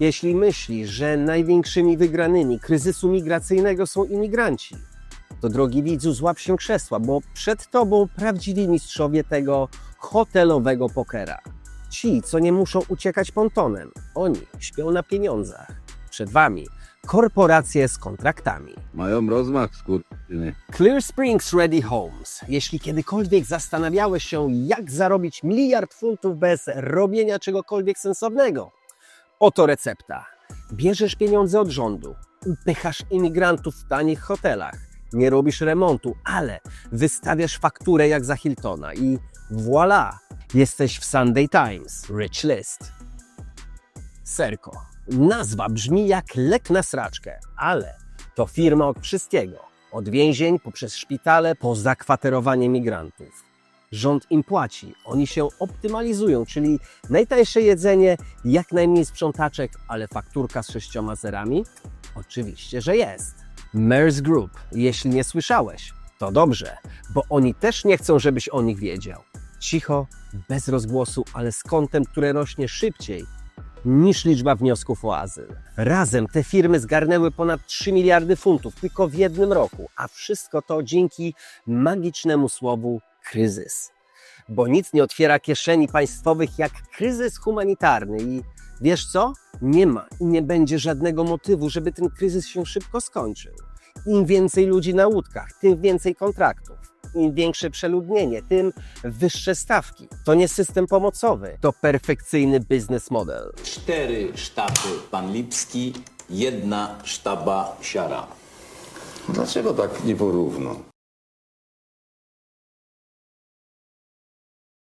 Jeśli myślisz, że największymi wygranymi kryzysu migracyjnego są imigranci, to drogi widzu, złap się krzesła, bo przed tobą prawdziwi mistrzowie tego hotelowego pokera. Ci, co nie muszą uciekać pontonem, oni śpią na pieniądzach. Przed wami korporacje z kontraktami. Mają rozmach, skurczyny. Clear Springs Ready Homes. Jeśli kiedykolwiek zastanawiałeś się, jak zarobić miliard funtów bez robienia czegokolwiek sensownego, oto recepta. Bierzesz pieniądze od rządu, upychasz imigrantów w tanich hotelach, nie robisz remontu, ale wystawiasz fakturę jak za Hiltona i voilà, jesteś w Sunday Times Rich List. Serko. Nazwa brzmi jak lek na sraczkę, ale to firma od wszystkiego. Od więzień poprzez szpitale po zakwaterowanie migrantów. Rząd im płaci, oni się optymalizują, czyli najtańsze jedzenie, jak najmniej sprzątaczek, ale fakturka z sześcioma zerami? Oczywiście, że jest. Mers Group, jeśli nie słyszałeś, to dobrze, bo oni też nie chcą, żebyś o nich wiedział. Cicho, bez rozgłosu, ale z kątem, które rośnie szybciej niż liczba wniosków o azyl. Razem te firmy zgarnęły ponad 3 miliardy funtów tylko w jednym roku, a wszystko to dzięki magicznemu słowu kryzys. Bo nic nie otwiera kieszeni państwowych jak kryzys humanitarny i wiesz co? Nie ma i nie będzie żadnego motywu, żeby ten kryzys się szybko skończył. Im więcej ludzi na łódkach, tym więcej kontraktów. Im większe przeludnienie, tym wyższe stawki. To nie system pomocowy, to perfekcyjny biznes model. Cztery sztaby pan Lipski, jedna sztaba siara. Dlaczego tak nie porówno?